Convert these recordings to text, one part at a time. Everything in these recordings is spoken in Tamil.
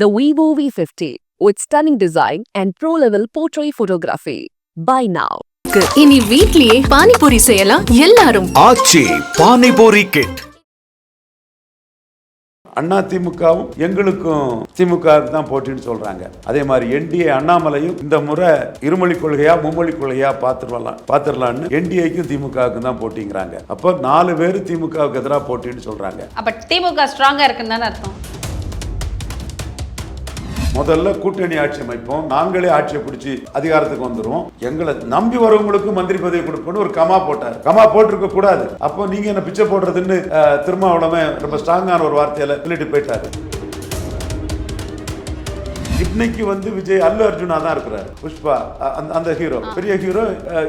The Vivo V50 with stunning design and pro-level portrait photography. Buy now. இனி வீட்லயே பானிபூரி செய்யலாம் எல்லாரும். ஆச்சி பானிபூரி கிட். அண்ணா திமுகவும் எங்களுக்கும் திமுக தான் போட்டின்னு சொல்றாங்க. அதே மாதிரி என்டிஏ அண்ணாமலையும் இந்த முறை இருமொழி கொள்கையா மும்மொழி கொள்கையா பாத்துடலாம் பாத்துடலாம்னு என்டிஏக்கும் திமுகவுக்கும் தான் போட்டிங்கிறாங்க. அப்போ நாலு பேர் திமுகவுக்கு எதிராக போட்டின்னு சொல்றாங்க. அப்ப திமுக ஸ்ட்ராங்கா இருக்குன்னு தானே அர்த்தம்? முதல்ல கூட்டணி ஆட்சி அமைப்போம். நாங்களே ஆட்சியை பிடிச்சி அதிகாரத்துக்கு வந்துடும் எங்களை நம்பி வரவங்களுக்கு மந்திரி பதவி கொடுப்போம்னு ஒரு கமா போட்டார். கமா போட்டிருக்க கூடாது. அப்போ நீங்க என்ன பிச்சை போடுறதுன்னு திருமாவளமே ரொம்ப ஸ்ட்ராங்கான ஒரு வார்த்தையில சொல்லிட்டு போயிட்டாரு. இன்னைக்கு வந்து விஜய் அல்லு அர்ஜுனா தான் இருக்கிறார். புஷ்பா அந்த- அந்த ஹீரோ பெரிய ஹீரோ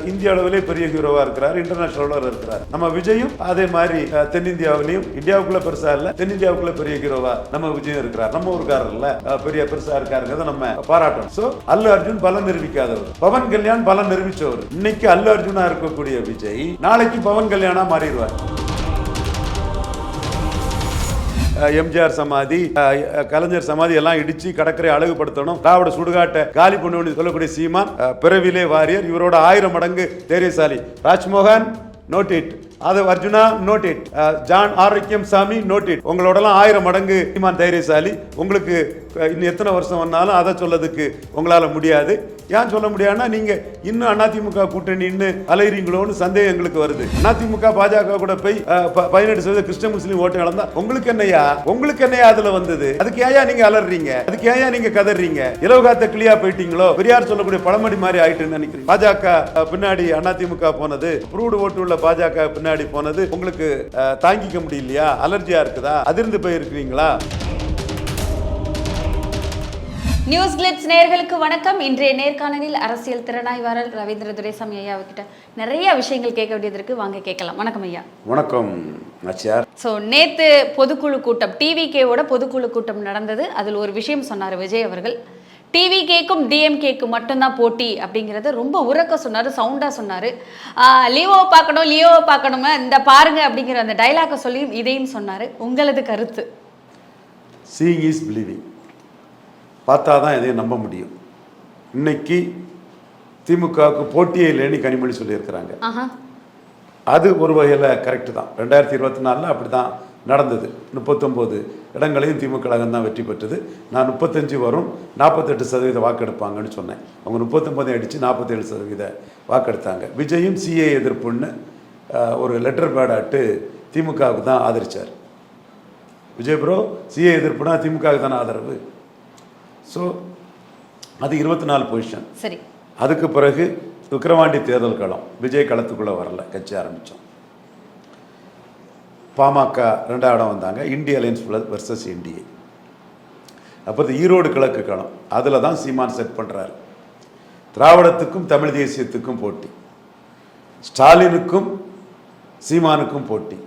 இந்திய அளவிலே பெரிய ஹீரோவா இருக்கிறார் இன்டர்நேஷனல் இருக்கிறார். நம்ம விஜயும் அதே மாதிரி தென்னிந்தியாவிலையும் இந்தியாவுக்குள்ள பெருசா இல்ல தென்னிந்தியாவுக்குள்ள பெரிய ஹீரோவா நம்ம விஜயும் இருக்கிறார். நம்ம ஊருக்காரர் இல்ல அஹ், பெரிய பெருசா இருக்காருங்கிறத நம்ம பாராட்டணும். சோ அல்லு அர்ஜுன் பலம் நிரூபிக்காதவர். பவன் கல்யாண் பலம் நிரூபிச்சவர். இன்னைக்கு அல்லு அர்ஜுனா இருக்கக்கூடிய விஜய் நாளைக்கு பவன் கல்யாணா மாறிடுவார். எம்ஜிஆர் சமாதி கலைஞர் சமாதி எல்லாம் இடிச்சு கடற்கரை அழகுபடுத்தணும். திராவிட சுடுகாட்டை காலி பண்ணு சொல்லக்கூடிய சீமான் பிறவிலே வாரியர். இவரோட ஆயிரம் மடங்கு தைரியசாலி. ராஜ்மோகன் நோட் இட் அது அர்ஜுனா நோட் இட் ஜான் ஆரோக்கியம் சாமி நோட் இட் உங்களோடலாம் ஆயிரம் மடங்கு சீமான் தைரியசாலி. உங்களுக்கு இன்னும் எத்தனை வருஷம் வந்தாலும் அதை சொல்லதுக்கு உங்களால் முடியாது. ஏன் சொல்ல முடியாதுன்னா நீங்கள் இன்னும் அதிமுக கூட்டணின்னு அலையிறீங்களோன்னு சந்தேகம் எங்களுக்கு வருது. அதிமுக பாஜக கூட போய் ப- பதினெட்டு சதவீத கிறிஸ்டிய முஸ்லீம் ஓட்டு இழந்தா உங்களுக்கு என்னையா? உங்களுக்கு என்னையா அதுல வந்தது? அதுக்கு ஏயா நீங்க அலறீங்க? அதுக்கு ஏயா நீங்க கதறீங்க? இலவகாத்த கிளியா போயிட்டீங்களோ? பெரியார் சொல்லக்கூடிய பழமடி மாதிரி ஆயிட்டுன்னு நினைக்கிறீங்க. பாஜக பின்னாடி அதிமுக போனது. ப்ரூவ்டு ஓட்டு உள்ள பாஜக பின்னாடி. போனது உங்களுக்கு தாங்கிக்க முடியலையா? அலர்ஜியா இருக்குதா? அதிர்ந்து போயிருக்கிறீங்களா? நியூஸ் கிளிட்ஸ் நேயர்களுக்கு வணக்கம். இன்றைய நேர்காணலில் அரசியல் திறனாய்வாளர் ரவீந்திர துரைசாமி ஐயா கிட்ட நிறைய விஷயங்கள் கேட்க வேண்டியது இருக்கு. வாங்க கேட்கலாம். வணக்கம் ஐயா. வணக்கம் நாச்சியார் ஸோ நேத்து பொதுக்குழு கூட்டம் டிவிகேவோட பொதுக்குழு கூட்டம் நடந்தது. அதில் ஒரு விஷயம் சொன்னார் விஜய் அவர்கள். டிவிகேக்கும் டிஎம்கேக்கும் மட்டும்தான் போட்டி அப்படிங்கிறத ரொம்ப உறக்க சொன்னார் சவுண்டாக சொன்னார். லியோவை பார்க்கணும் லியோவை பார்க்கணுங்க இந்த பாருங்க அப்படிங்கிற அந்த டைலாக்கை சொல்லி இதையும் சொன்னார். உங்களது கருத்து? சீயிங் இஸ் பிலீவிங் பார்த்தா தான் எதையும் நம்ப முடியும். இன்னைக்கு திமுகவுக்கு போட்டியே இல்லைன்னு கனிமொழி சொல்லியிருக்கிறாங்க. அது ஒரு வகையில் கரெக்டு தான். ரெண்டாயிரத்தி இருபத்தி நாலில் அப்படி தான் நடந்தது. முப்பத்தொம்போது இடங்களையும் திமுக கழகம் தான் வெற்றி பெற்றது. நான் முப்பத்தஞ்சு வரும் நாற்பத்தெட்டு சதவீத வாக்கெடுப்பாங்கன்னு சொன்னேன். அவங்க முப்பத்தொம்போதை அடித்து நாற்பத்தேழு சதவீத வாக்கெடுத்தாங்க. விஜயும் சிஏ எதிர்ப்புன்னு ஒரு லெட்டர் பேடாட்டு திமுகவுக்கு தான் ஆதரிச்சார். விஜய் ப்ரோ சிஏ எதிர்ப்புனா திமுகவுக்கு தானே ஆதரவு. ஸோ அது இருபத்தி நாலு பொசிஷன். சரி. அதுக்கு பிறகு விக்கிரவாண்டி தேர்தல் களம் விஜய் களத்துக்குள்ளே வரல கட்சி ஆரம்பித்தோம் பாமக ரெண்டாம் இடம் வந்தாங்க. இந்திய அலையன்ஸ் வர்சஸ் என்டிஏ அப்போ ஈரோடு கிழக்கு களம் அதில் தான் சீமான் செட் பண்ணுறாரு திராவிடத்துக்கும் தமிழ் தேசியத்துக்கும் போட்டி. ஸ்டாலினுக்கும் சீமானுக்கும் போட்டி.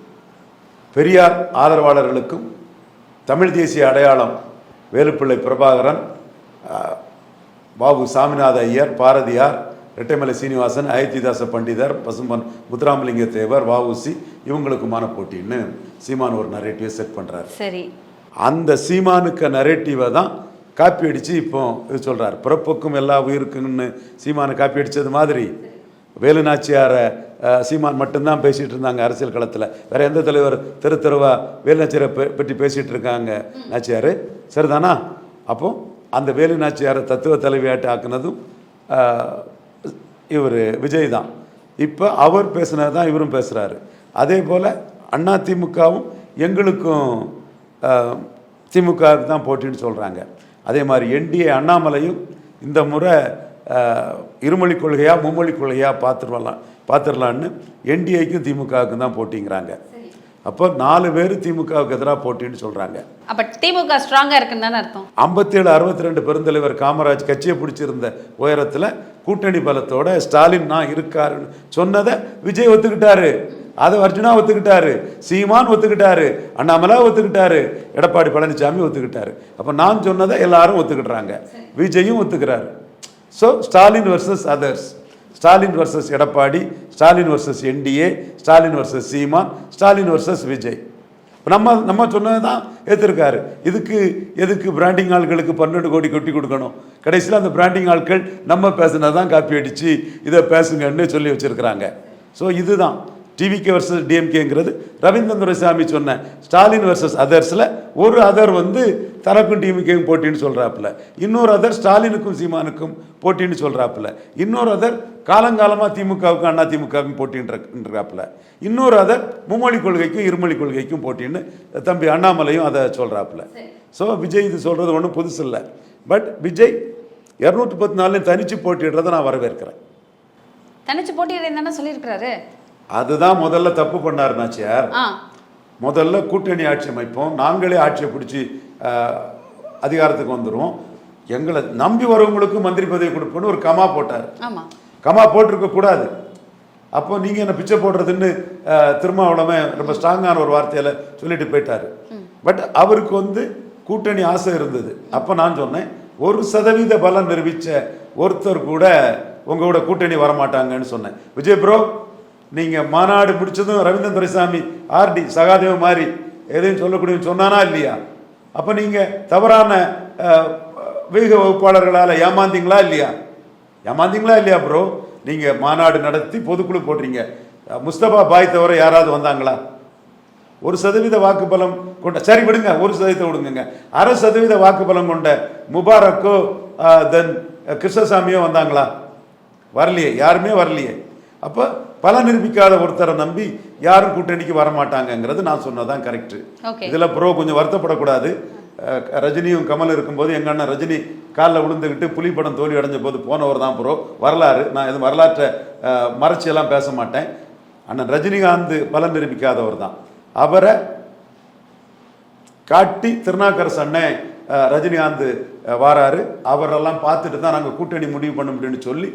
பெரியார் ஆதரவாளர்களுக்கும் தமிழ் தேசிய அடையாளம் வேலுப்பிள்ளை பிரபாகரன் பாபு சாமிநாத ஐயர் பாரதியார் ரெட்டைமலை சீனிவாசன் அயோத்திதாச பண்டிதர் பசும்பன் முத்துராமலிங்க தேவர் வஉசி இவங்களுக்குமான போட்டின்னு சீமான் ஒரு நரேட்டிவை செட் பண்ணுறாரு சரி. அந்த சீமானுக்கு நரேட்டிவை தான் காப்பி அடித்து இப்போ இது சொல்கிறார் பிறப்புக்கும் எல்லா உயிருக்குன்னு சீமானை காப்பி அடித்தது மாதிரி. வேலு நாச்சியாரை அஹ், சீமான் மட்டும்தான் பேசிகிட்டு இருந்தாங்க அரசியல் களத்தில். வேற எந்த தலைவர் தெரு தெருவா வேலு நாச்சியாரை பெ- பற்றி பேசிகிட்டு இருக்காங்க நாச்சியார்? சரிதானா? அப்போ அந்த வேலு நாச்சியாரை தத்துவ தலைவியாட்டு ஆக்குனதும் இவர் விஜய் தான். இப்போ அவர் பேசுனது தான் இவரும் பேசுகிறாரு அதே போல் அண்ணா திமுகவும் எங்களுக்கும் திமுகவுக்கு தான் போட்டின்னு சொல்கிறாங்க அதே மாதிரி என்டிஏ அண்ணாமலையும் இந்த முறை இருமொழி கொள்கையாக மும்மொழி கொள்கையா பார்த்துடலாம் பார்த்துடலான்னு என்டிஏக்கும் திமுகவுக்கும் தான் போட்டிங்கிறாங்க. அப்போ நாலு பேர் திமுகவுக்கு எதிராக போட்டின்னு சொல்கிறாங்க அப்ப திமுக ஸ்ட்ராங்கா இருக்குன்னு தானே அர்த்தம். ஐம்பத்தேழு அறுபத்தி ரெண்டு பெருந்தலைவர் காமராஜ் கட்சியை பிடிச்சிருந்த உயரத்தில் கூட்டணி பலத்தோட ஸ்டாலின் நான் இருக்காருன்னு சொன்னதை விஜய் ஒத்துக்கிட்டாரு. அதை அர்ஜுனா ஒத்துக்கிட்டாரு. சீமான் ஒத்துக்கிட்டாரு. அண்ணாமலா ஒத்துக்கிட்டாரு. எடப்பாடி பழனிசாமி ஒத்துக்கிட்டாரு. அப்போ நான் சொன்னதை எல்லாரும் ஒத்துக்கிட்டாங்க விஜயும் ஒத்துக்கிறாரு. So Stalin versus others Stalin versus Edappadi Stalin versus NDA Stalin versus Seeman Stalin versus Vijay. நம்ம நம்ம சொன்னது தான் ஏற்றிருக்காரு இதுக்கு எதுக்கு பிராண்டிங் ஆட்களுக்கு பன்னெண்டு கோடி கொட்டி கொடுக்கணும்? கடைசியில் அந்த பிராண்டிங் ஆட்கள் நம்ம பேசுனது தான் காப்பி அடித்து இதை பேசுங்கன்னு சொல்லி வச்சுருக்கிறாங்க. ஸோ இதுதான். டிவிகே வர்சஸ் டிஎம்கேங்கிறது ரவீந்திரன் துரைசாமி சொன்ன ஸ்டாலின் வர்சஸ் அதர்ஸில் ஒரு அதர் வந்து தனக்கும் டிஎம்கேவும் போட்டின்னு சொல்கிறாப்புல இன்னொரு அதர் ஸ்டாலினுக்கும் சீமானுக்கும் போட்டின்னு சொல்கிறாப்புல இன்னொரு அதர் காலங்காலமாக திமுகவுக்கும் அண்ணா திமுகவுக்கும் போட்டின்றாப்புல இன்னொரு அதர் மும்மொழி கொள்கைக்கும் இருமொழி கொள்கைக்கும் போட்டின்னு தம்பி அண்ணாமலையும் அதை சொல்கிறாப்புல ஸோ விஜய் இது சொல்கிறது ஒன்றும் புதுசு இல்லை. பட் விஜய் இரநூத்தி பத்து நாள்லையும் தனிச்சு போட்டிடுறதை நான் வரவேற்கிறேன். தனிச்சு போட்டியிடுறேன் தானே சொல்லியிருக்கிறாரு? அதுதான் முதல்ல தப்பு பண்ணார் நாச்சியார். முதல்ல கூட்டணி ஆட்சி அமைப்போம். நாங்களே ஆட்சியை பிடிச்சி அதிகாரத்துக்கு வந்துடுவோம் எங்களை நம்பி வரவங்களுக்கு மந்திரி பதவி கொடுப்போன்னு ஒரு கமா போட்டார். கமா போட்டிருக்க கூடாது. அப்போ நீங்க என்ன பிச்சை போடுறதுன்னு அஹ், திருமாவளவன் ரொம்ப ஸ்ட்ராங்கான ஒரு வார்த்தையில சொல்லிட்டு போயிட்டாரு. பட் அவருக்கு வந்து கூட்டணி ஆசை இருந்தது. அப்போ நான் சொன்னேன் ஒரு சதவீத பலம் நிரூபிச்ச ஒருத்தர் கூட உங்க கூட கூட்டணி வரமாட்டாங்கன்னு சொன்னேன். விஜய் ப்ரோ நீங்க மாநாடு முடிச்சதும் ரவீந்திரன் துரைசாமி ஆர்டி சகாதேவ மாதிரி எதையும் சொல்லக்கூடிய சொன்னானா இல்லையா? அப்ப நீங்க தவறான வீக வகுப்பாளர்களால் ஏமாந்தீங்களா இல்லையா? ஏமாந்தீங்களா இல்லையா ப்ரோ நீங்க மாநாடு நடத்தி பொதுக்குழு போடுறீங்க. முஸ்தபா பாய் தவிர யாராவது வந்தாங்களா? ஒரு சதவீத வாக்குப்பலம் கொண்ட சரி விடுங்க ஒரு சதவீதத்தை விடுங்க அரை சதவீத வாக்குப்பலம் கொண்ட முபாரக்கோ தென் கிருஷ்ணசாமியோ வந்தாங்களா? வரலையே யாருமே வரலையே. அப்போ பல நிரூபிக்காத ஒருத்தரை நம்பி யாரும் கூட்டணிக்கு வரமாட்டாங்கங்கிறது நான் சொன்னதான் கரெக்ட். இதில் ப்ரோ கொஞ்சம் வருத்தப்படக்கூடாது. ரஜினியும் கமல் இருக்கும்போது எங்க அண்ணன் ரஜினி காலில் விழுந்துக்கிட்டு புலி படம் தோல்வி அடைஞ்ச போது போனவர் தான் ப்ரோ வரலாறு. நான் இது வரலாற்றை மறைச்சியெல்லாம் பேச மாட்டேன். அண்ணன் ரஜினிகாந்த் பல நிரூபிக்காதவர் தான். அவரை காட்டி திருநாக்கரசு அண்ணன் ரஜினிகாந்த் வாராரு. அவரெல்லாம் பார்த்துட்டு தான் நாங்கள் கூட்டணி முடிவு பண்ண முடியும்னு சொல்லி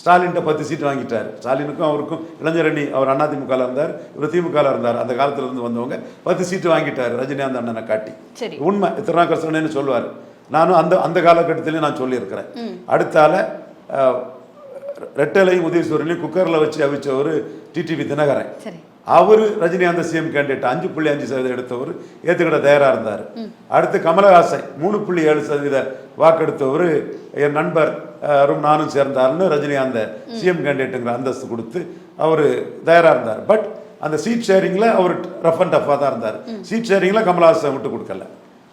ஸ்டாலின்ட்ட பத்து சீட் வாங்கிட்டார். ஸ்டாலினுக்கும் அவருக்கும் இளைஞரணி அவர் அதிமுகவில் இருந்தார் இவர் திமுகவில் இருந்தார். அந்த காலத்துல இருந்து வந்தவங்க பத்து சீட்டு வாங்கிட்டார் ரஜினிகாந்த் அண்ணனை காட்டி. உண்மை. திருநாக்கரசு அண்ணன்னு சொல்லுவார். நானும் அந்த அந்த காலகட்டத்திலையும் நான் சொல்லியிருக்கிறேன். அடுத்தால ரெட்டலையும் உதயசூரனையும் குக்கரில் வச்சு அவிச்சவர் டிடிவி தினகரன். அவர் ரஜினிகாந்த் சிஎம் கேண்டிடேட் அஞ்சு புள்ளி அஞ்சு சதவீதம் எடுத்தவர் ஏற்றுக்கிட தயாராக இருந்தார். அடுத்து கமலஹாசன் மூணு புள்ளி ஏழு சதவீத வாக்கெடுத்தவர் என் நண்பர் நானும் சேர்ந்தார்னு ரஜினிகாந்த் சிஎம் கேண்டிடேட்டுங்கிற அந்தஸ்து கொடுத்து அவர் தயாராக இருந்தார். பட் அந்த சீட் ஷேரிங்கில் அவர் ரஃப் அண்ட் டஃப்பாக தான் இருந்தார். சீட் ஷேரிங்கில் கமலஹாசன் விட்டு கொடுக்கல.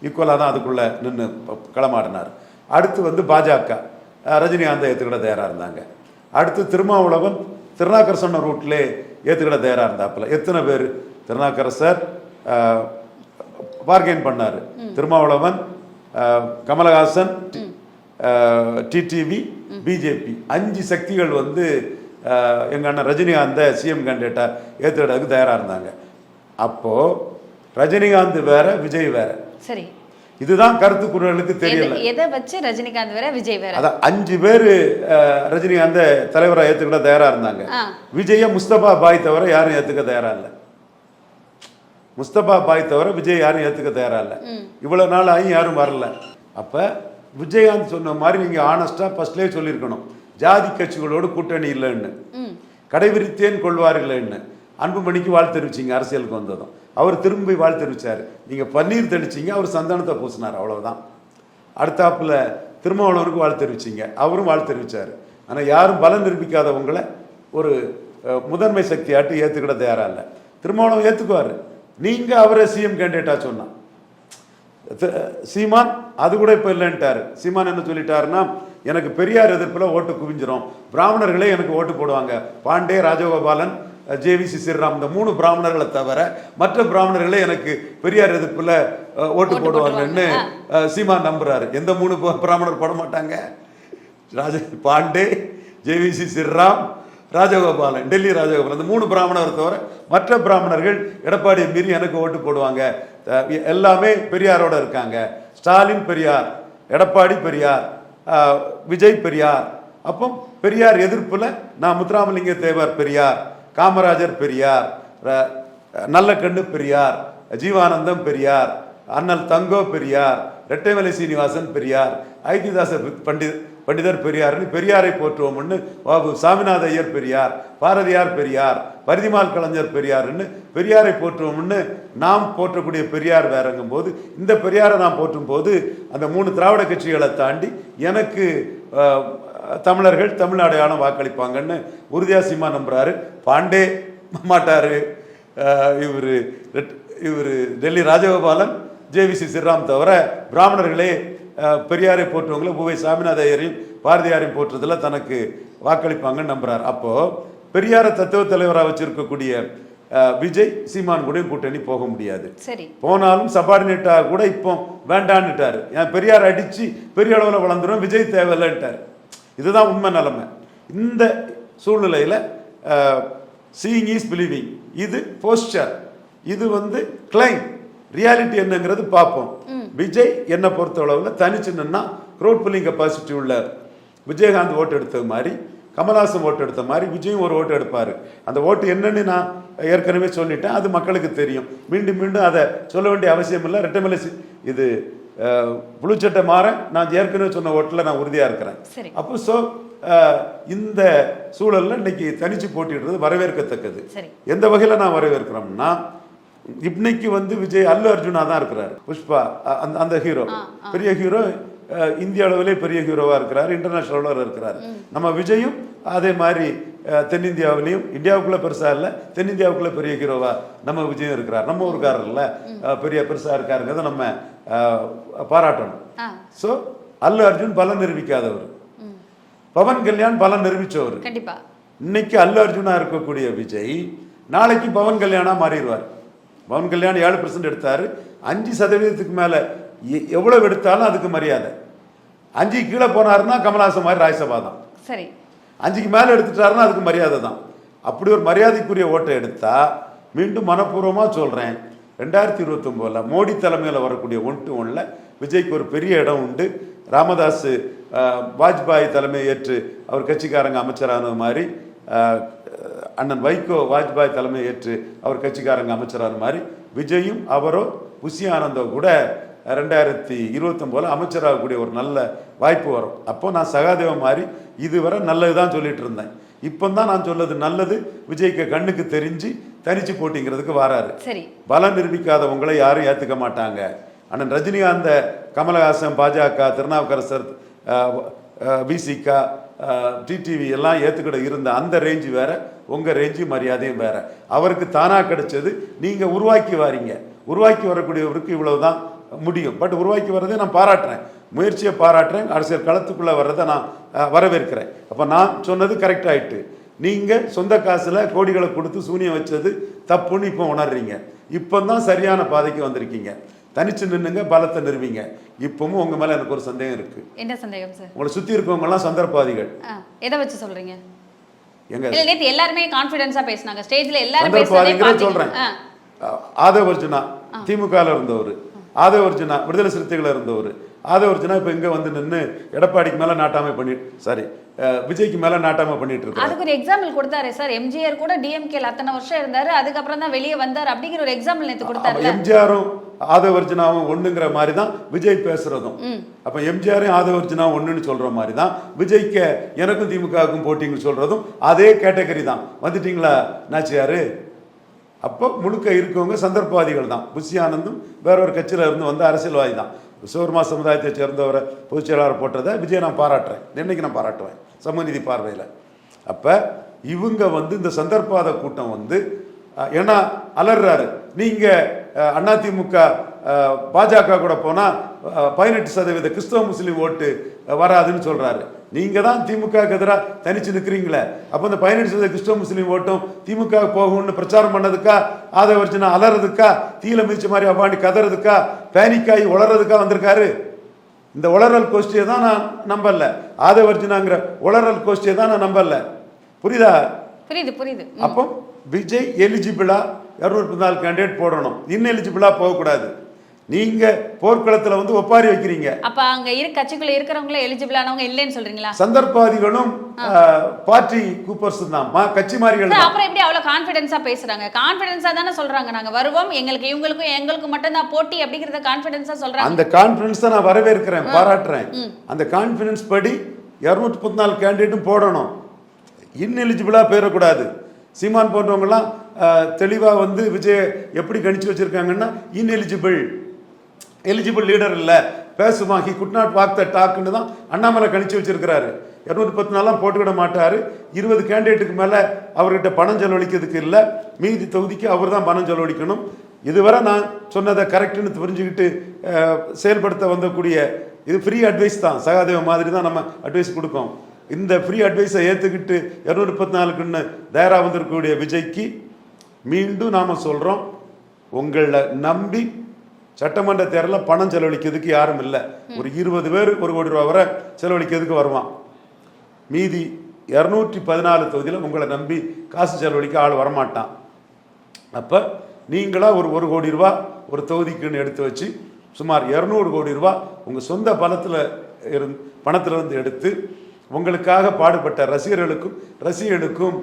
ஈக்குவலாக தான் அதுக்குள்ளே நின்று களமாடினார். அடுத்து வந்து பாஜக ரஜினிகாந்தை ஏற்றுக்கிட தயாராக இருந்தாங்க. அடுத்து திருமாவளவன் திருநாக்கரசன் ரூட்லே ஏற்றுக்கிட தயாராக இருந்தாப்புல. எத்தனை பேர்? திருநாக்கரசர் பார்கெயின் பண்ணார். திருமாவளவன் கமலஹாசன் டிடிவி பிஜேபி அஞ்சு சக்திகள் வந்து அஹ், எங்க அண்ணன் ரஜினிகாந்த சிஎம் கேண்டிடேட்டா ஏற்றுக்கிடக்கு தயாராக இருந்தாங்க. அப்போ ரஜினிகாந்த் வேற விஜய் வேற. சரி. இதுதான் கருத்து குரலுக்கு தெரியல. எதை- வச்சு ரஜினிகாந்த் வேற விஜய் வேற? அதான் அஞ்சு பேர் ரஜினிகாந்த தலைவராக ஏற்றுக்கிட தயாரா இருந்தாங்க. விஜய முஸ்தபா பாய் தவிர யாரும் ஏத்துக்க தயாரா இல்ல. முஸ்தபா பாய் தவிர விஜய் யாரும் ஏத்துக்க தயாரா இல்ல. இவ்வளவு நாள் ஆகி யாரும் வரல. அப்ப விஜயகாந்த் சொன்ன மாதிரி நீங்க ஆனஸ்டா ஃபர்ஸ்ட்லேயே சொல்லியிருக்கணும். ஜாதி கட்சிகளோடு கூட்டணி இல்லைன்னு. கடைபிடித்தேன் கொள்வார் இல்லைன்னு அன்புமணிக்கு வாழ்த்து தெரிவிச்சிங்க அரசியலுக்கு வந்ததும். அவர் திரும்பி வாழ்த்து தெரிவிச்சார். நீங்க பன்னீர் தெளிச்சிங்க அவர் சந்தானத்தை பூசினார் அவ்வளவுதான். அடுத்தாப்புல திருமாவளவனுக்கு வாழ்த்து தெரிவிச்சிங்க அவரும் வாழ்த்து தெரிவிச்சார். ஆனா யாரும் பலன் நிரூபிக்காதவங்களை ஒரு முதன்மை சக்தியாட்டு ஏத்துக்கிட தயாரா இல்லை. திருமாவளவன் ஏத்துக்குவாரு. நீங்க அவரை சிஎம் கேண்டிடேட்டா சொன்னா. தி- சீமான் அது கூட இப்போ இல்லைன்ட்டாரு. சீமான் என்ன சொல்லிட்டாருன்னா எனக்கு பெரியார் எதிர்ப்பில் ஓட்டு குவிஞ்சிரும். பிராமணர்களே எனக்கு ஓட்டு போடுவாங்க. பாண்டே ராஜகோபாலன் ஜேவிசி ஸ்ரீராம் இந்த மூணு பிராமணர்களை தவிர மற்ற பிராமணர்களே எனக்கு பெரியார் எதிர்ப்பில் ஓட்டு போடுவாங்கன்னு சீமான் நம்புறாரு. எந்த மூணு பிராமணர் போட மாட்டாங்க. ராஜ பாண்டே ஜேவிசி ஸ்ரீராம் ராஜகோபாலன் டெல்லி ராஜகோபாலன் இந்த மூணு பிராமணர் தவிர மற்ற பிராமணர்கள் எடப்பாடியை மீறி எனக்கு ஓட்டு போடுவாங்க. எல்லாமே பெரியாரோட இருக்காங்க. ஸ்டாலின் பெரியார் எடப்பாடி பெரியார் விஜய் பெரியார். அப்போ பெரியார் எதிர்ப்பில் நான் முத்துராமலிங்க தேவர் பெரியார் காமராஜர் பெரியார் நல்லக்கண்ணு பெரியார் ஜீவானந்தம் பெரியார் அண்ணல் தங்கோ பெரியார் ரெட்டைமலை சீனிவாசன் பெரியார் ஐதிதாசர் பண்டித் பண்டிதர் பெரியார்னு பெரியாரை போற்றுவோம்னு பாபு சாமிநாத ஐயர் பெரியார் பாரதியார் பெரியார் பரிதிமால் கலைஞர் பெரியார்னு பெரியாரை போற்றுவோம்னு நாம் போற்றக்கூடிய பெரியார் வேறங்கும் போது இந்த பெரியாரை நாம் போற்றும் போது அந்த மூணு திராவிட கட்சிகளை தாண்டி எனக்கு தமிழர்கள் தமிழ் அடையாளம் வாக்களிப்பாங்கன்னு உறுதியா சீமா நம்புறாரு. பாண்டே மாட்டார். இவர் இவர் டெல்லி ராஜகோபாலன் ஜேவிசி ஸ்ரீராம் தவிர பிராமணர்களே பெரியாரை போற்றுவங்கள பூவை சாமிநாத ஐயரையும் பாரதியாரையும் போற்றுறதுல தனக்கு வாக்களிப்பாங்கன்னு நம்புறார். அப்போ பெரியார தத்துவ தலைவராக வச்சிருக்கக்கூடிய விஜய் சீமான் கூட கூட்டணி போக முடியாது. சரி. போனாலும் சபார்டினேட்டா கூட இப்போ வேண்டான்னுட்டாரு. ஏன் பெரியார் அடிச்சு பெரிய அளவில் வளர்ந்துரும் விஜய் தேவையில்லைன்ட்டார். இதுதான் உண்மை நிலைமை. இந்த சூழ்நிலையில் சீயிங் இஸ் பிலீவிங் இது போஸ்டர் இது வந்து கிளைம் ரியாலிட்டி என்னங்கிறது பார்ப்போம். விஜய் என்னை பொறுத்த அளவில் தனிச்சு நின்னா க்ரௌட் புல்லிங் கெப்பாசிட்டி உள்ள விஜயகாந்த் ஓட்டு எடுத்தது மாதிரி கமல்ஹாசன் ஓட்டு எடுத்த மாதிரி விஜயும் ஒரு ஓட்டு எடுப்பார். அந்த ஓட்டு என்னன்னு நான் ஏற்கனவே சொல்லிட்டேன் அது மக்களுக்கு தெரியும். மீண்டும் மீண்டும் அதை சொல்ல வேண்டிய அவசியம் இல்லை. ரெட்டமலை இது புழுச்சட்டை மாற நான் ஏற்கனவே சொன்ன ஓட்டில் நான் உறுதியாக இருக்கிறேன். அப்போ ஸோ இந்த சூழல்ல இன்னைக்கு தனிச்சு போட்டிடுறது வரவேற்கத்தக்கது. எந்த வகையில் நான் வரவேற்கிறோம்னா இன்னைக்கு வந்து விஜய் அல்லு அர்ஜுனா தான் இருக்கிறாரு. புஷ்பா அந்த அந்த ஹீரோ பெரிய ஹீரோ இந்திய அளவிலே பெரிய ஹீரோவா இருக்கிறாரு. இன்டர்நேஷனல் அளவில் இருக்கிறாரு. நம்ம விஜயும் அதே மாதிரி தென்னிந்தியாவிலையும் இந்தியாவுக்குள்ள பெருசா இல்ல தென்னிந்தியாவுக்குள்ள பெரிய ஹீரோவா நம்ம விஜயம் இருக்கிறார். நம்ம ஊருக்காரர்ல பெரிய பெருசா இருக்காருங்கிறத நம்ம பாராட்டணும். ஸோ அல்லு அர்ஜுன் பலம் நிரூபிக்காதவர். பவன் கல்யாண் பலம் கண்டிப்பா. இன்னைக்கு அல்லு அர்ஜுனா இருக்கக்கூடிய விஜய் நாளைக்கு பவன் கல்யாணா மாறிடுவார். பவன் கல்யாண் ஏழு பர்சன்ட் எடுத்தாரு. அஞ்சு சதவீதத்துக்கு மேல எ- எவ்வளவு எடுத்தாலும் அதுக்கு மரியாதை. அஞ்சு கீழே போனாருன்னா கமல்ஹாசன் மாதிரி ராஜ்சபா தான். சரி. அஞ்சுக்கு மேல எடுத்துட்டாருன்னா அதுக்கு மரியாதை தான். அப்படி ஒரு மரியாதைக்குரிய ஓட்டை எடுத்தா மீண்டும் மனப்பூர்வமா சொல்றேன். ரெண்டாயிரத்தி இருபத்தொம்போதுல மோடி தலைமையில் வரக்கூடிய ஒன் டு ஒன்ல விஜய்க்கு ஒரு பெரிய இடம் உண்டு. ராமதாஸ் வாஜ்பாய் தலைமை ஏற்று அவர் கட்சிக்காரங்க அமைச்சரானது மாதிரி அண்ணன் வைகோ வாஜ்பாய் தலைமை ஏற்று அவர் கட்சிக்காரங்க அமைச்சரான மாதிரி விஜயும் அவரோ புஷி ஆனந்தோ கூட ரெண்டாயிரத்தி இருபத்தொம்போதுல அமைச்சராகக்கூடிய ஒரு நல்ல வாய்ப்பு வரும். அப்போ நான் சகாதேவன் மாதிரி இதுவரை நல்லதுதான் சொல்லிட்டு இருந்தேன். இப்போ தான் நான் சொல்லது நல்லது விஜய்க்கு கண்ணுக்கு தெரிஞ்சு தனிச்சு போட்டிங்கிறதுக்கு வராரு. பலம் நிரூபிக்காதவங்களை யாரும் ஏத்துக்க மாட்டாங்க. அண்ணன் ரஜினிகாந்த கமலஹாசன் பாஜக திருநாவுக்கரசர் விசிக டிடிவி எல்லாம் ஏற்றுக்கிட இருந்த அந்த ரேஞ்சு வேற உங்கள் ரேஞ்சு மரியாதையும் வேற. அவருக்கு தானாக கிடைச்சது நீங்கள் உருவாக்கி வாரீங்க. உருவாக்கி வரக்கூடியவருக்கு இவ்வளவுதான் முடியும். பட் உருவாக்கி வர்றதை நான் பாராட்டுறேன். முயற்சியை பாராட்டுறேன். அரசியல் களத்துக்குள்ளே வர்றதை நான் வரவேற்கிறேன். அப்போ நான் சொன்னது கரெக்ட் ஆயிட்டு நீங்கள் சொந்த காசில் கோடிகளை கொடுத்து சூனியம் வச்சது தப்புன்னு இப்போ உணர்றீங்க. இப்போ தான் சரியான பாதைக்கு வந்திருக்கீங்க. தனிச்சு நின்னுங்க பலத்தை நிறுவீங்க. இப்பவும் உங்க மேல எனக்கு ஒரு சந்தேகம் இருக்கு. என்ன சந்தேகம் சார் உங்களை சுத்தி இருக்கவங்க எல்லாம் சந்தர்ப்பாதிகள் எதை வச்சு சொல்றீங்க? எங்க? நேத்து எல்லாருமே கான்ஃபிடென்ஸா பேசினாங்க. ஸ்டேஜ்ல எல்லாரும் சந்தர்ப்பாதிகளை சொல்றேன். பாத்தீங்க ஆ. ஆதவ அர்ஜுனா திமுகல இருந்தவர். ஆதவ அர்ஜுனா விடுதலை சிறுத்தைகள் இருந்தவர். அர்ஜுனா இப்ப இங்க வந்து நின்னு எடப்பாடிக்கு மேல நாட்டாமை பண்ணி சாரி விஜய்க்கு மேல நாட்டாமை பண்ணிட்டு இருக்காரு. அதுக்கு ஒரு எக்ஸாம்பிள் கொடுத்தாரு சார். எம்ஜிஆர் கூட டிஎம்கேல அத்தனை வருஷம் இருந்தாரு. அதுக்கப்புறம் தான் வெளியே வந்தார் அப்படிங்கிற ஒரு எக்ஸாம்பிள் நேத்து கொடுத்தாருல. எம்ஜிஆரும் ஆதவர்ஜுனாவும் ஒண்ணுங்கிற மாதிரி தான் விஜய் பேசுறதும். அப்ப எம்ஜிஆரையும் ஆதவர்ஜுனாவும் ஒண்ணுன்னு சொல்ற மாதிரி தான் விஜய்க்கு எனக்கும் திமுகவுக்கும் போட்டிங்கன்னு சொல்றதும் அதே கேட்டகரி தான். வந்துட்டீங்களா நாச்சியாரு? அப்போ முழுக்க இருக்கவங்க சந்தர்ப்பவாதிகள் தான் புஷி ஆனந்தும் வேற ஒரு கட்சியில இருந்து வந்த அரசியல்வாதி தான் சிவர்மா சமுதாயத்தை சேர்ந்தவரை பொதுச் செயலாளர் போட்டதை விஜய் நான் பாராட்டுறேன். இன்னைக்கு நான் பாராட்டுவேன்? சமூகநீதி பார்வையில். அப்போ இவங்க வந்து இந்த சந்தர்ப்பாத கூட்டம் வந்து ஏன்னா அலறாரு நீங்கள் அதிமுக பாஜக கூட போனால் பதினெட்டு சதவீத கிறிஸ்தவ முஸ்லீம் ஓட்டு வராதுன்னு சொல்கிறாரு நீங்க தான் திமுக எதிராக தனிச்சு நிக்கிறீங்களே. அப்ப இந்த பதினெட்டு சதவீத கிறிஸ்தவ முஸ்லீம் ஓட்டும் திமுக போகும்னு பிரச்சாரம் பண்ணதுக்கா? ஆதவர்ஜுனா அலறதுக்கா? தீல மிதிச்ச மாதிரி அப்பாண்டி கதறதுக்கா? பேனிக்காய் உளறதுக்கா வந்திருக்காரு? இந்த உளறல் கோஷ்டியை தான் நான் நம்பல. ஆதவர்ஜுனாங்கிற உளறல் கோஷ்டியை தான் நான் நம்பல. புரியுதா? புரியுது புரியுது. அப்போ விஜய் எலிஜிபிளா இரநூத்தி நாலு கேண்டிடேட் போடணும். இன்எலிஜிபிளா போகக்கூடாது. நீங்க போர்க்களத்துல வந்து ஒப்பாரி வைக்கிறீங்க. அப்ப அங்க இரு கட்சிக்குள்ள இருக்கிறவங்களே எலிஜிபிளானவங்க இல்லைன்னு சொல்றீங்களா? சந்தர்ப்பாதிகளும் பார்ட்டி கூப்பர்ஸ் தான். கட்சி மாறிகள். அப்புறம் எப்படி அவ்வளவு கான்பிடன்ஸா பேசுறாங்க? கான்பிடன்ஸா தானே சொல்றாங்க நாங்க. வருவோம் எங்களுக்கு இவங்களுக்கும் எங்களுக்கும் மட்டும் தான் போட்டி அப்படிங்கறத கான்பிடன்ஸா சொல்றாங்க. அந்த கான்பிடன்ஸ் நான் வரவேற்கிறேன் பாராட்டுறேன். அந்த கான்பிடன்ஸ் படி இரநூத்தி பத்து நாலு கேண்டிடேட்டும் போடணும். இன்எலிஜிபிளாக போயிடக்கூடாது சீமான் போன்றவங்கலாம் தெளிவாக வந்து விஜய் எப்படி கணிச்சு வச்சிருக்காங்கன்னா இன்எலிஜிபிள் எலிஜிபிள் லீடர் இல்லை. பேசுமா he could not walk the டாக்னு தான் அண்ணாமலை கணிச்சு வச்சிருக்கிறாரு. இரநூத்தி பத்து நாளாம் போட்டுக்கிட மாட்டார். இருபது கேண்டிடேட்டுக்கு மேலே அவர்கிட்ட பணம் செலவழிக்கிறதுக்கு இல்லை. மீதி தொகுதிக்கு அவர் தான் பணம் செலவழிக்கணும். இதுவரை நான் சொன்னதை கரெக்டுன்னு புரிஞ்சுக்கிட்டு செயல்படுத்த வந்தக்கூடிய இது ஃப்ரீ அட்வைஸ் தான். சகாதேவ மாதிரி தான் நம்ம அட்வைஸ் கொடுக்கோம். இந்த ஃப்ரீ அட்வைஸை ஏற்றுக்கிட்டு இரநூத்தி முப்பத்தி நாலுக்குன்னு தயாராக வந்திருக்கக்கூடிய விஜய்க்கு மீண்டும் நாம் சொல்கிறோம் உங்களை நம்பி சட்டமன்ற தேர்தலில் பணம் செலவழிக்கிறதுக்கு யாரும் இல்லை. ஒரு இருபது பேர் ஒரு கோடி ரூபா வரை செலவழிக்கிறதுக்கு வருவான். மீதி இரநூற்றி பதினாலு தொகுதியில் உங்களை நம்பி காசு செலவழிக்க ஆள் வரமாட்டான். அப்போ நீங்களாக ஒரு ஒரு கோடி ரூபா ஒரு தொகுதிக்குன்னு எடுத்து வச்சு சுமார் இரநூறு கோடி ரூபா உங்கள் சொந்த பணத்தில் இருந்து பணத்திலிருந்து எடுத்து உங்களுக்காக பாடுபட்ட ரசிகர்களுக்கும் ரசிகர்களுக்கும்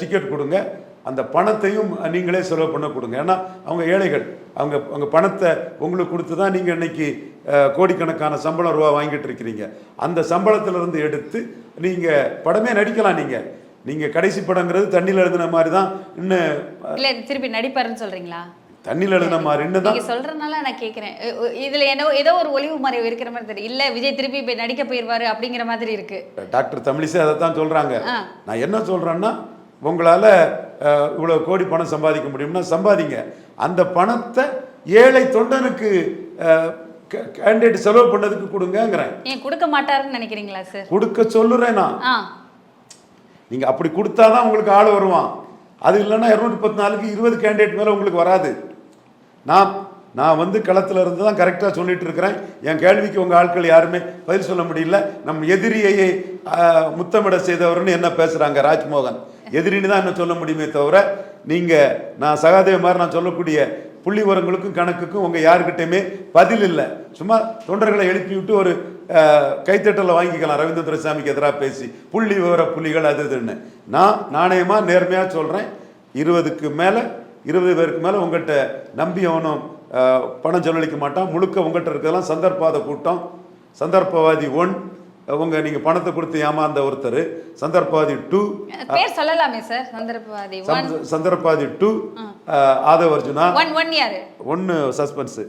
டிக்கெட் கொடுங்க. அந்த பணத்தையும் நீங்களே செலவு பண்ண கொடுங்க. ஏன்னா அவங்க ஏழைகள். அவங்க அவங்க பணத்தை உங்களுக்கு கொடுத்து தான் நீங்கள் இன்னைக்கு அஹ், கோடிக்கணக்கான சம்பளம் ரூபா வாங்கிட்டு இருக்கிறீங்க. அந்த சம்பளத்திலிருந்து எடுத்து நீங்கள் படமே நடிக்கலாம் நீங்கள் நீங்கள் கடைசி படங்கிறது தண்ணியில் எழுதின மாதிரி தான். இன்னும் இல்ல திருப்பி நடிப்பாருன்னு சொல்றீங்களா? தண்ணியில் எழுதின மாதிரி தான். சொல்றதுனால நான் இ- இதுல என்ன ஏதோ ஒரு ஒளிவு மறைவு இருக்கிற மாதிரி தெரியும் இல்ல விஜய் திருப்பி போய் நடிக்க போயிருவாரு அப்படிங்கிற மாதிரி இருக்கு. டாக்டர் தமிழிசை அதை தான் சொல்கிறாங்க. நான் என்ன சொல்கிறேன்னா உங்களால் இவ்வளோ கோடி பணம் சம்பாதிக்க முடியும்னா சம்பாதிங்க. அந்த பணத்தை ஏழை தொண்டனுக்கு கேண்டிடேட் செலவு பண்ணதுக்கு கொடுங்கங்கிறேன். ஏன் கொடுக்க மாட்டாருன்னு நினைக்கிறீங்களா சார்? கொடுக்க சொல்லுறேன் நான். ஆ. நீங்கள் அப்படி கொடுத்தாதான் உங்களுக்கு ஆள் வருவான். அது இல்லைன்னா இரநூத்தி பத்து நாளுக்கு இருபது கேண்டிடேட் மேலே உங்களுக்கு வராது. நான் நான் வந்து களத்தில் இருந்து தான் கரெக்டாக சொல்லிட்டு இருக்கிறேன். என் கேள்விக்கு உங்கள் ஆட்கள் யாருமே பதில் சொல்ல முடியல. நம் எதிரியை ஆஹ், முத்தமிட செய்தவர்னு என்ன பேசுகிறாங்க ராஜ்மோகன்? எதிரின்னு தான் என்ன சொல்ல முடியுமே தவிர நீங்கள் நான் சகாதேவ மாதிரி நான் சொல்லக்கூடிய புள்ளி உரங்களுக்கும் கணக்குக்கும் உங்கள் யாருக்கிட்டையுமே பதில் இல்லை. சும்மா தொண்டர்களை எழுப்பி விட்டு ஒரு கைத்தட்டலை வாங்கிக்கலாம். ரவீந்திர துரைசாமிக்கு எதிராக பேசி புள்ளி விவர புள்ளிகள் அது இதுன்னு. நான் நாணயமாக நேர்மையாக சொல்கிறேன் இருபதுக்கு மேலே இருபது பேருக்கு மேலே உங்கள்கிட்ட நம்பி அவனும் பணம் செலவழிக்க மாட்டான். முழுக்க உங்கள்கிட்ட இருக்கிறதெல்லாம் சந்தர்ப்பாத கூட்டம். சந்தர்ப்பவாதி ஒன் உங்க நீங்க பணத்தை கொடுத்து ஏமாந்த ஒருத்தர் சந்தர்ப்பவாதி டூ பேர் சொல்லலாமே சார் சந்தர்ப்பவாதி ஒன் சந்தர்ப்பாதி டூ ஆதவ அர்ஜுனா ஒன்று சஸ்பென்ஸு.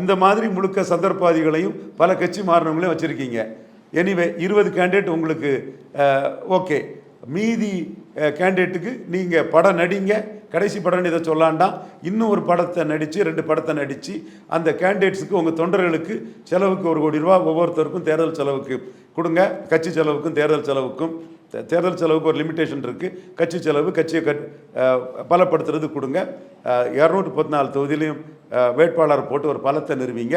இந்த மாதிரி முழுக்க சந்தர்ப்பாதிகளையும் பல கட்சி மாறினவங்களையும் வச்சுருக்கீங்க. எனிவே இருபது கேண்டிடேட் உங்களுக்கு ஓகே மீதி கேண்டிடேட்டுக்கு நீங்கள் படம் நடிங்க. கடைசி படம்னு இதை சொல்லாண்டாம் இன்னும் ஒரு படத்தை நடித்து ரெண்டு படத்தை நடித்து அந்த கேண்டிடேட்ஸுக்கு உங்கள் தொண்டர்களுக்கு செலவுக்கு ஒரு கோடி ரூபா ஒவ்வொருத்தருக்கும் தேர்தல் செலவுக்கு கொடுங்க. கட்சி செலவுக்கும் தேர்தல் செலவுக்கும். தேர்தல் செலவுக்கு ஒரு லிமிட்டேஷன் இருக்குது கட்சி செலவு கட்சியை கட் பலப்படுத்துறது கொடுங்க. இரநூற்றி பத்து நாலு தொகுதியிலையும் வேட்பாளர் போட்டு ஒரு பலத்தை நிறுவீங்க.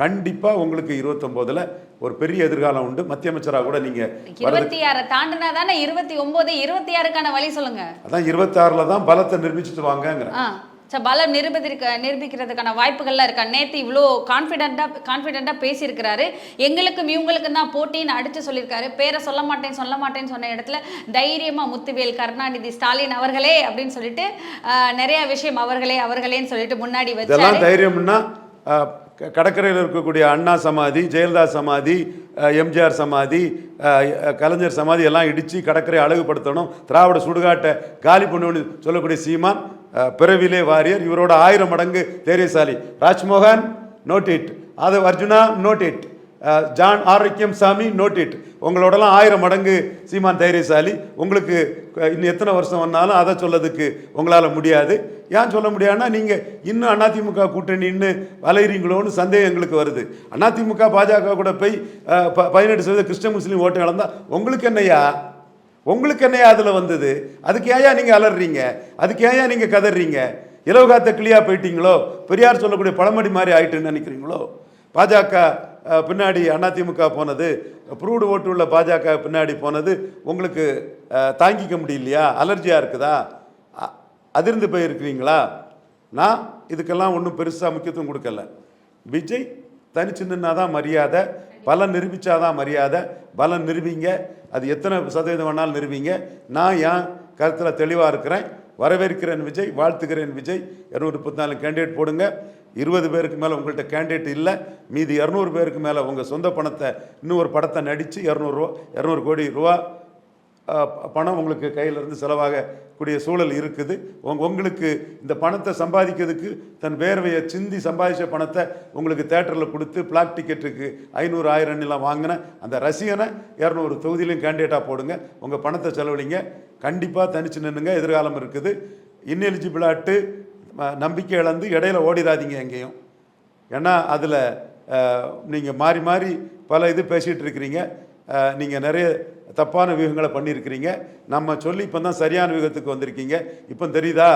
கண்டிப்பாக உங்களுக்கு இருபத்தொம்போதில் ஒரு பெரிய எதிர்காலம் உண்டு. மத்திய அமைச்சராக கூட நீங்கள் இருபத்தி ஆறை தாண்டினா தானே இருபத்தி ஒன்பது இருபத்தி ஆறுக்கான வழி சொல்லுங்க. அதான் இருபத்தாறில் தான் பலத்தை நிரூபிச்சுட்டு வாங்கங்கிறேன். பலம் நிரூபித்திருக்க நிரூபிக்கிறதுக்கான வாய்ப்புகள்லாம் இருக்கா? நேத்து இவ்வளோ கான்ஃபிடென்ட்டாக கான்ஃபிடென்ட்டாக பேசியிருக்கிறாரு. எங்களுக்கும் இவங்களுக்கும் தான் போட்டின்னு அடிச்சு சொல்லியிருக்காரு. பேரை சொல்ல மாட்டேன் சொல்ல மாட்டேன்னு சொன்ன இடத்துல தைரியமா முத்துவேல் கருணாநிதி ஸ்டாலின் அவர்களே அப்படின்னு சொல்லிட்டு நிறைய விஷயம் அவர்களே அவர்களேன்னு சொல்லிட்டு முன்னாடி இதெல்லாம் தைரியம்னா கடற்கரையில் இருக்கக்கூடிய அண்ணா சமாதி ஜெயலலிதா சமாதி எம்ஜிஆர் சமாதி கலைஞர் சமாதி எல்லாம் இடித்து கடற்கரை அழகுபடுத்தணும். திராவிட சுடுகாட்டை காலி பண்ணணும்னு சொல்லக்கூடிய சீமான் பிறவிலே வாரியர். இவரோட ஆயிரம் மடங்கு தைரியசாலி. ராஜ்மோகன் நோட் இட் அது அர்ஜுனா நோட் இட் ஜான் ஆரோக்கியம் சாமி நோட் இட் உங்களோடலாம் ஆயிரம் மடங்கு சீமான் தைரியசாலி. உங்களுக்கு uh, இன்னும் எத்தனை வருஷம் வந்தாலும் அதை சொல்லதுக்கு உங்களால் முடியாது. ஏன் சொல்ல முடியாதுன்னா நீங்கள் இன்னும் அதிமுக கூட்டணின்னு வளையிறீங்களோன்னு சந்தேகம் எங்களுக்கு வருது. அதிமுக பாஜக கூட போய் uh, ப- பதினெட்டு சதவீத கிறிஸ்டின் முஸ்லீம் ஓட்டு இழந்தா உங்களுக்கு என்னையா? உங்களுக்கு என்னையா அதில் வந்தது? அதுக்கு ஏயா நீங்கள் அலறீங்க? அதுக்கு ஏயா நீங்கள் கதறீங்க? இலவகாத்த கிளியாக போயிட்டீங்களோ? பெரியார் சொல்லக்கூடிய பழமடி மாதிரி ஆயிட்டுன்னு நினைக்கிறீங்களோ? பாஜக பின்னாடி அதிமுக போனது ப்ரூடு ஓட்டு உள்ள பாஜக பின்னாடி போனது உங்களுக்கு தாங்கிக்க முடியலையா? அலர்ஜியாக இருக்குதா? அ- அதிர்ந்து போயிருக்கிறீங்களா? நான் இதுக்கெல்லாம் ஒன்றும் பெருசாக முக்கியத்துவம் கொடுக்கல. விஜய் தனிச்சு நின்னாதான் மரியாதை பலம் நிரூபிச்சாதான் மரியாதை பலம் நிரூபிங்க. அது எத்தனை சதவீதம் வேணாலும் நிரூபிங்க. நான் என் கருத்தில் தெளிவாக இருக்கிறேன்? வரவேற்கிறேன் விஜய் வாழ்த்துகிறேன் விஜய். இரநூறு முப்பத்தி நாலு கேண்டிடேட் போடுங்க. இருபது பேருக்கு மேலே உங்கள்கிட்ட கேண்டிடேட் இல்லை மீதி இரநூறு பேருக்கு மேலே உங்கள் சொந்த பணத்தை இன்னும் ஒரு படத்தை நடித்து இரநூறுவா இரநூறு கோடி ரூபா பணம் உங்களுக்கு கையிலிருந்து செலவாகக்கூடிய சூழல் இருக்குது. உங்க உங்களுக்கு இந்த பணத்தை சம்பாதிக்கிறதுக்கு தன் வேர்வையை சிந்தி சம்பாதிச்ச பணத்தை உங்களுக்கு தேட்டரில் கொடுத்து பிளாக் டிக்கெட்டுக்கு ஐநூறு ஆயிரம் எல்லாம் வாங்கின அந்த ரசிகனை இரநூறு தொகுதியிலையும் கேண்டிடேட்டாக போடுங்க. உங்கள் பணத்தை செலவழிங்க. கண்டிப்பாக தனிச்சு நின்னுங்க. எதிர்காலம் இருக்குது. இன்னெலிஜிபிளாட்டு நம்பிக்கை இழந்து இடையில ஓடிடாதீங்க எங்கேயும். ஏன்னா அதில் நீங்கள் மாறி மாறி பல இது பேசிகிட்டு இருக்கிறீங்க. நீங்கள் நிறைய தப்பான வியூகங்களை பண்ணியிருக்கிறீங்க. நம்ம சொல்லி இப்போ தான் சரியான வியூகத்துக்கு வந்திருக்கீங்க. இப்போ தெரியுதா?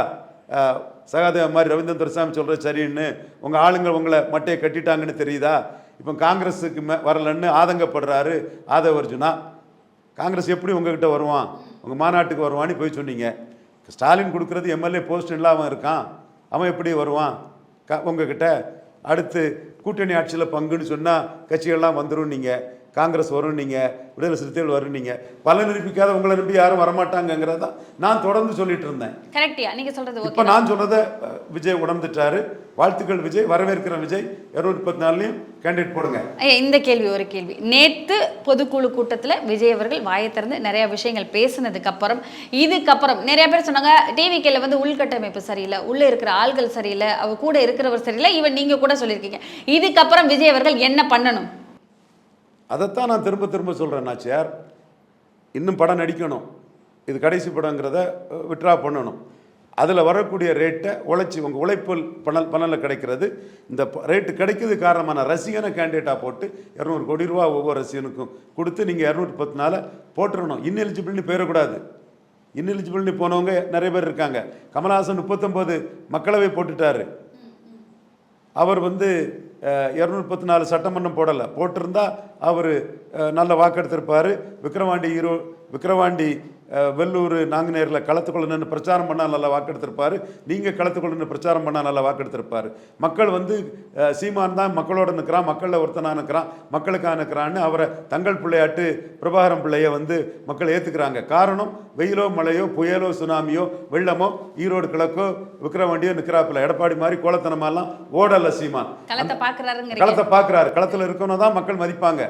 சகாதேவ மாதிரி ரவீந்திரன் துரைசாமி சொல்கிறது சரின்னு உங்கள் ஆளுங்க உங்களை மட்டையை கட்டிட்டாங்கன்னு தெரியுதா? இப்போ காங்கிரஸுக்கு மே வரலன்னு ஆதங்கப்படுறாரு ஆதவ அர்ஜுனா காங்கிரஸ் எப்படி உங்ககிட்ட வருவான்? உங்கள் மாநாட்டுக்கு வருவான்னு போய் சொன்னீங்க. ஸ்டாலின் கொடுக்குறது எம்எல்ஏ போஸ்ட் இல்லாமல் இருக்கான். அவன் எப்படி வருவான்? க உங்ககிட்ட அடுத்து கூட்டணி ஆட்சியில் பங்குன்னு சொன்னால் கட்சிகள்லாம் வந்துடும் நீங்கள் காங்கிரஸ் வரும் நீங்கள் விடுதலை சிறுத்தைகள் வரும் நீங்கள் பல நிரூபிக்காத உங்களை நம்பி யாரும் வரமாட்டாங்கங்கிறத தான் நான் தொடர்ந்து சொல்லிட்டு இருந்தேன். கரெக்டியா நீங்க சொல்றது இப்போ ஓகே நான் அஹ், விஜய் உணர்ந்துட்டாரு. வாழ்த்துக்கள் விஜய் வரவேற்கிற விஜய். இரநூத்தி முப்பத்தி நாலுலையும் கேண்டிடேட் போடுங்க இந்த கேள்வி ஒரு கேள்வி. நேத்து பொதுக்குழு கூட்டத்துல விஜய் அவர்கள் வாயை திறந்து நிறைய விஷயங்கள் பேசினதுக்கு அப்புறம் இதுக்கப்புறம் நிறைய பேர் சொன்னாங்க டிவிக்கேல வந்து உள்கட்டமைப்பு சரியில்லை உள்ள இருக்கிற ஆள்கள் சரியில்லை அவ கூட இருக்கிறவர் சரியில்லை ஈவன் நீங்க கூட சொல்லியிருக்கீங்க. இதுக்கப்புறம் விஜய் அவர்கள் என்ன பண்ணணும்? அதைத்தான் நான் திரும்ப திரும்ப சொல்கிறேன் நாச்சியார். இன்னும் படம் நடிக்கணும். இது கடைசி படங்கிறத விட்ரா பண்ணணும். அதில் வரக்கூடிய ரேட்டை உழைச்சி உங்கள் உழைப்பு பணல் பலனில் கிடைக்கிறது. இந்த ரேட்டு கிடைக்கிறது காரணமான ரசிகனை கேண்டிடேட்டாக போட்டு இரநூறு கோடி ரூபா ஒவ்வொரு ரசிகனுக்கும் கொடுத்து நீங்கள் இரநூத்தி பத்து நாளை போட்டுறணும். இன்னெலிஜிபிள்னு போயிடக்கூடாது இன்னெலிஜிபிள்னு போனவங்க நிறைய பேர் இருக்காங்க. கமல்ஹாசன் முப்பத்தொம்போது மக்களவை போட்டுட்டாரு. அவர் வந்து இரநூத்தி பத்து நாலு சட்டமன்றம் போடலை. போட்டிருந்தா அவர் நல்ல வாக்கெடுத்திருப்பார். விக்கிரவாண்டி ஈரோ விக்கிரவாண்டி வெள்ளூர் நாங்குநேரில் களத்துக்குள்ள நின்று பிரச்சாரம் பண்ணால் நல்லா வாக்கெடுத்திருப்பார். நீங்கள் களத்துக்குள்ள நின்று பிரச்சாரம் பண்ணால் நல்லா வாக்கெடுத்திருப்பார். மக்கள் வந்து சீமான் தான் மக்களோட நிற்கிறான் மக்களில் ஒருத்தனாக நிற்கிறான் மக்களுக்காக நிற்கிறான்னு அவரை தங்கள் பிள்ளையாட்டு பிரபாகரம் பிள்ளையை வந்து மக்கள் ஏற்றுக்கிறாங்க காரணம் வெயிலோ மழையோ புயலோ சுனாமியோ வெள்ளமோ ஈரோடு கிழக்கோ விக்கிரவாண்டியோ நிற்கிறாப்புல எடப்பாடி மாதிரி கோலத்தனமாலாம் ஓடல சீமான். களத்தை பார்க்குறாரு களத்தில் இருக்கணும் தான் மக்கள் மதிப்பாங்க.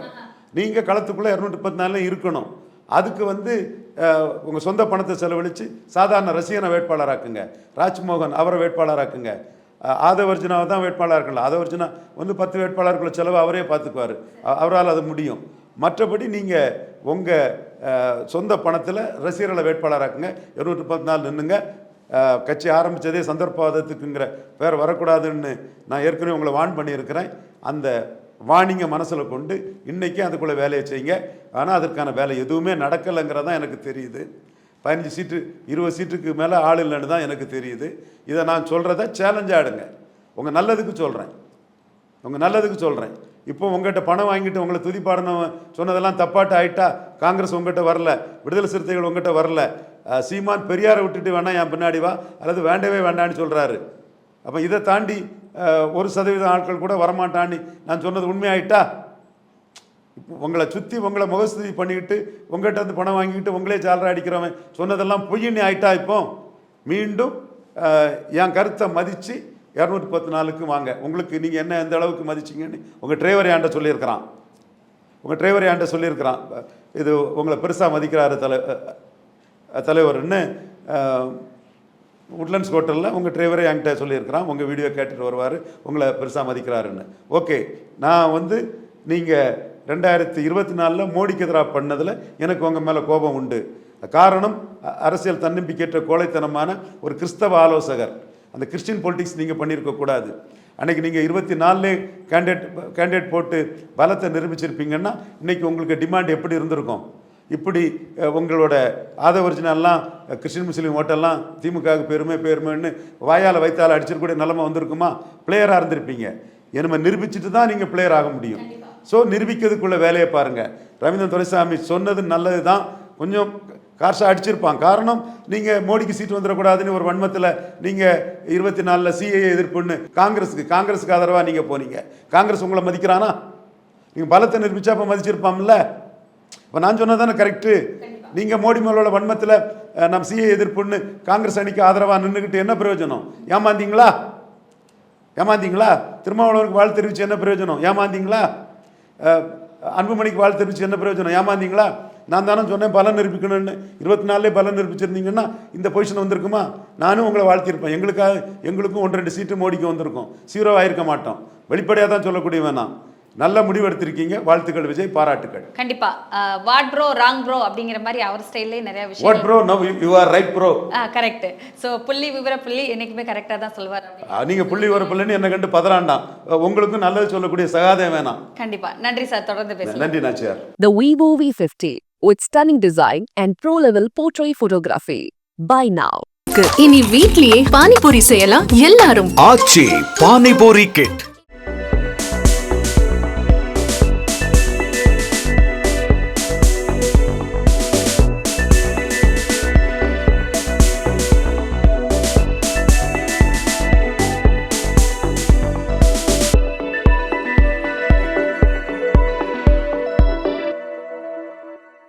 நீங்கள் களத்துக்குள்ளே இரநூத்தி பத்து நாளில் இருக்கணும். அதுக்கு வந்து உங்கள் சொந்த பணத்தை செலவழித்து சாதாரண ரசிகனை வேட்பாளராக்குங்க. ராஜ்மோகன் அவரை வேட்பாளராக்குங்க. அஹ், தான் வேட்பாளர் இருக்கலாம் ஆதவர்ஜுனா வந்து பத்து வேட்பாளருக்குள்ள செலவு அவரே பார்த்துக்குவார். அவரால் அது முடியும். மற்றபடி நீங்கள் உங்கள் சொந்த பணத்தில் ரசிகர்களை வேட்பாளராக்குங்க. இருநூற்றி பத்து நாள் நின்றுங்க கட்சி ஆரம்பித்ததே சந்தர்ப்பவாதத்துக்குங்கிற பேர் வரக்கூடாதுன்னு நான் ஏற்கனவே உங்களை வான் பண்ணியிருக்கிறேன். அந்த வாணிங்க மனசில் கொண்டு இன்றைக்கி அதுக்குள்ளே வேலையை செய்யுங்க. ஆனால் அதற்கான வேலை எதுவுமே நடக்கலைங்கிறது தான் எனக்கு தெரியுது. பதினஞ்சு சீட்டு இருபது சீட்டுக்கு மேலே ஆள் இல்லைன்னு தான் எனக்கு தெரியுது. இதை நான் சொல்கிறத சேலஞ்ச் ஆடுங்க உங்கள் நல்லதுக்கு சொல்கிறேன் உங்கள் நல்லதுக்கு சொல்கிறேன் இப்போ உங்கள்கிட்ட பணம் வாங்கிட்டு உங்களை துதிப்பாடணும் சொன்னதெல்லாம் தப்பாட்டு ஆயிட்டா காங்கிரஸ் உங்கள்கிட்ட வரல விடுதலை சிறுத்தைகள் உங்கள்கிட்ட வரல. சீமான் பெரியாரை விட்டுட்டு வேணாம் என் பின்னாடி வா அல்லது வேண்டவே வேண்டான்னு சொல்கிறாரு அப்போ இதை தாண்டி ஒரு சதவீதம் ஆட்கள் கூட வரமாட்டான்னு நான் சொன்னது உண்மையாயிட்டா? இப்போ உங்களை சுற்றி உங்களை முகஸ்துதி பண்ணிக்கிட்டு உங்கள்கிட்ட வந்து பணம் வாங்கிக்கிட்டு உங்களே ஜாலரா அடிக்கிறவன் சொன்னதெல்லாம் பொய்யின்னு ஆயிட்டா இப்போ? மீண்டும் என் கருத்தை மதித்து இரநூத்தி பத்து நாளுக்கு வாங்க. உங்களுக்கு நீங்கள் என்ன எந்த அளவுக்கு மதிச்சிங்கன்னு உங்கள் டிரைவர் ஏன்ட்ட சொல்லியிருக்கிறான். உங்கள் டிரைவர் ஏன்ட்ட சொல்லியிருக்கிறான். இது உங்களை பெருசாக மதிக்கிறாரு தலை தலைவர்னு உட்லண்ட்ஸ் ஹோட்டலில் உங்கள் டிரைவரே என்கிட்ட சொல்லியிருக்கிறான். உங்கள் வீடியோ கேட்டுட்டு வருவார். உங்களை பெருசாக மதிக்கிறாருன்னு. ஓகே நான் வந்து நீங்கள் ரெண்டாயிரத்தி இருபத்தி நாலில் மோடிக்கு எதிராக பண்ணதில் எனக்கு உங்கள் மேலே கோபம் உண்டு. காரணம் அரசியல் தன்னம்பிக்கையற்ற கோழைத்தனமான ஒரு கிறிஸ்தவ ஆலோசகர். அந்த கிறிஸ்டின் பொலிட்டிக்ஸ் நீங்கள் பண்ணியிருக்கக்கூடாது அன்றைக்கி அன்னைக்கு நீங்கள் இருபத்தி நாலுலே கேண்டிடேட் கேண்டிடேட் போட்டு பலத்தை நிரூபிச்சிருப்பீங்கன்னா இன்றைக்கி உங்களுக்கு டிமாண்ட் எப்படி இருந்திருக்கும்? இப்படி உங்களோட ஆதவர்ஜினெல்லாம் கிறிஸ்டின் முஸ்லீம் ஓட்டெல்லாம் திமுகவுக்கு பெருமை பெருமைன்னு வாயால் வைத்தால் அடிச்சிருக்கக்கூடிய நிலைமை வந்திருக்குமா? பிளேயராக இருந்திருப்பீங்க. என்னமே நிரூபிச்சுட்டு தான் நீங்கள் பிளேயர் ஆக முடியும். ஸோ நிரூபிக்கிறதுக்குள்ள வேலையை பாருங்கள் ரவீந்திரன் துரைசாமி சொன்னது நல்லது தான். கொஞ்சம் கார்ஷா அடிச்சிருப்பான். காரணம் நீங்கள் மோடிக்கு சீட் வந்துடக்கூடாதுன்னு ஒரு வன்மத்தில் நீங்கள் இருபத்தி நாலில் சிஏ எதிர்ப்புன்னு காங்கிரஸுக்கு காங்கிரஸுக்கு ஆதரவாக நீங்கள் போனீங்க. காங்கிரஸ் உங்களை மதிக்கிறானா? நீங்கள் பலத்தை நிரூபிச்சா அப்போ மதிச்சிருப்பான்ல இப்போ நான் சொன்னது தானே கரெக்டு நீங்கள் மோடி மேலோட வன்மத்தில் நம் சிஏ எதிர்ப்புன்னு காங்கிரஸ் அணிக்கு ஆதரவாக நின்றுக்கிட்டு என்ன பிரயோஜனம்? ஏமாந்தீங்களா? ஏமாந்தீங்களா? திருமாவளவருக்கு வாழ்த்து தெரிவிச்சு என்ன பிரயோஜனம்? ஏமாந்தீங்களா? அன்புமணிக்கு வாழ்த்து தெரிவிச்சு என்ன பிரயோஜனம்? ஏமாந்தீங்களா? நான் தானே சொன்னேன் பலன் நிரூபிக்கணும்னு. இருபத்தி நாலுலேயே பலன் நிரூபிச்சிருந்தீங்கன்னா இந்த பொசிஷன் வந்திருக்குமா? நானும் உங்களை வாழ்த்திருப்பேன் எங்களுக்காக எங்களுக்கும் ஒன்று ரெண்டு சீட்டு மோடிக்கு வந்திருக்கும். சீரோ ஆயிருக்க மாட்டோம். வெளிப்படையாக தான் சொல்லக்கூடிய வேணாம் நல்ல முடிவு எடுத்திருக்கீங்க வாழ்த்துக்கள் விஜய் பாராட்டுக்கள். கண்டிப்பா. வாட் ப்ரோ ராங் ப்ரோ அப்படிங்கிற மாதிரி அவர் ஸ்டைல்லே நிறைய வாட் விஷயம் bro now you are right bro. Correct so புள்ளி விவர புள்ளி என்னைக்குமே கரெக்டாக தான் சொல்லுவார் அப்படின்னு. நீங்க புள்ளி வர பிள்ளைன்னு என்ன கண்டு பதறாண்டாம் உங்களுக்கும் நல்லது சொல்லக்கூடிய சகாதம் வேணாம். கண்டிப்பா. நன்றி சார் தொடர்ந்து பேசலாம் நன்றி Nachiyar. The Vivo V50 with stunning design and pro-level portrait photography. Buy now. இனி வீட்லயே பானிபூரி செய்யலாம் எல்லாரும். ஆச்சி பானிபூரி கிட்